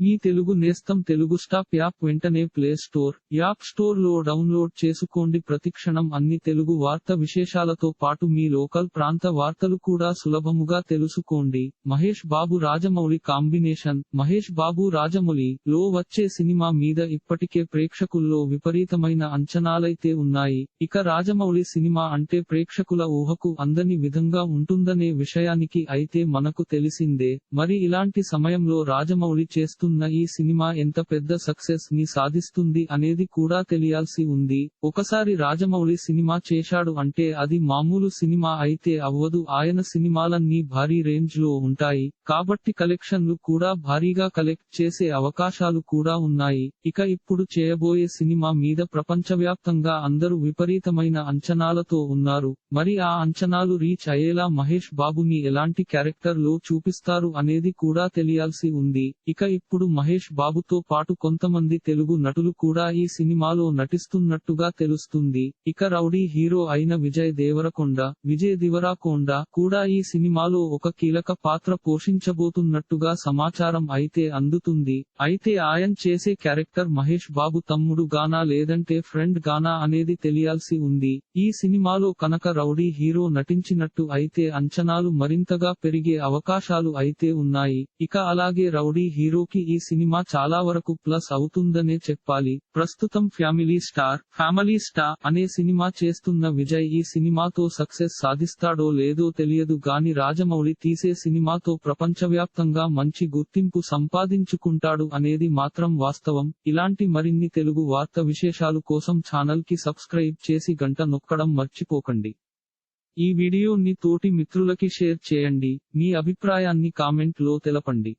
మీ తెలుగు నేస్తం Telugu stop app వెంటనే play store app స్టోర్లో డౌన్లోడ్ చేసుకోండి. ప్రతిక్షణం అన్ని తెలుగు వార్త విశేషాలతో పాటు మీ లోకల్ ప్రాంత వార్తలు కూడా సులభముగా తెలుసుకోండి. మహేష్ బాబు రాజమౌళి కాంబినేషన్ మహేష్ బాబు రాజమౌళి లో వచ్చే సినిమా మీద ఇప్పటికే ప్రేక్షకుల్లో విపరీతమైన అంచనాలైతే ఉన్నాయి. ఇక రాజమౌళి సినిమా అంటే ప్రేక్షకుల ఊహకు అందని విధంగా ఉంటుందనే విషయానికి అయితే మనకు తెలిసిందే. మరి ఇలాంటి సమయంలో రాజమౌళి చేస్తున్న ఈ సినిమా ఎంత పెద్ద సక్సెస్ని సాధిస్తుంది అనేది కూడా తెలియాల్సి ఉంది. ఒకసారి రాజమౌళి సినిమా చేశాడు అంటే అది మామూలు సినిమా అయితే అవ్వదు. ఆయన సినిమాలన్నీ భారీ రేంజ్లో ఉంటాయి. కాబట్టి కలెక్షన్లు కూడా భారీగా కలెక్ట్ చేసే అవకాశాలు కూడా ఉన్నాయి. ఇక ఇప్పుడు చేయబోయే సినిమా మీద ప్రపంచవ్యాప్తంగా అందరూ విపరీతమైన అంచనాలతో ఉన్నారు. మరి ఆ అంచనాలు రీచ్ అయ్యేలా మహేష్ బాబుని ఎలాంటి క్యారెక్టర్లో చూపిస్తారు అనేది కూడా తెలియాల్సి ఉంది. ఇక ఇప్పుడు మహేష్ బాబుతో పాటు కొంతమంది తెలుగు నటులు కూడా ఈ సినిమాలో నటిస్తున్నట్టుగా తెలుస్తుంది. ఇక రౌడీ హీరో అయిన విజయ్ దేవరకొండ విజయ్ దివరాకొండ కూడా ఈ సినిమాలో ఒక కీలక పాత్ర పోషించబోతున్నట్టుగా సమాచారం అయితే అందుతుంది. అయితే ఆయన చేసే క్యారెక్టర్ మహేష్ బాబు తమ్ముడు గానా లేదంటే ఫ్రెండ్ గానా అనేది తెలియాల్సి ఉంది. ఈ సినిమాలో కనక రౌడీ హీరో నటించినట్టు అయితే అంచనాలు మరింతగా పెరిగే అవకాశాలు అయితే ఉన్నాయి. ఇక అలాగే రౌడీ హీరోకి ఈ సినిమా చాలా వరకు ప్లస్ అవుతుందనే చెప్పాలి. ప్రస్తుతం ఫ్యామిలీ స్టార్ ఫ్యామిలీ స్టార్ అనే సినిమా చేస్తున్న విజయ్ ఈ సినిమాతో సక్సెస్ సాధిస్తాడో లేదో తెలియదు గాని రాజమౌళి తీసే సినిమాతో ప్రపంచవ్యాప్తంగా మంచి గుర్తింపు సంపాదించుకుంటాడు అనేది మాత్రం వాస్తవం. ఇలాంటి మరిన్ని తెలుగు వార్త విశేషాలు కోసం ఛానల్కి సబ్స్క్రైబ్ చేసి గంట నొక్కడం మర్చిపోకండి. ఈ వీడియోని తోటి మిత్రులకి షేర్ చేయండి. మీ అభిప్రాయాన్ని కామెంట్లో తెలపండి.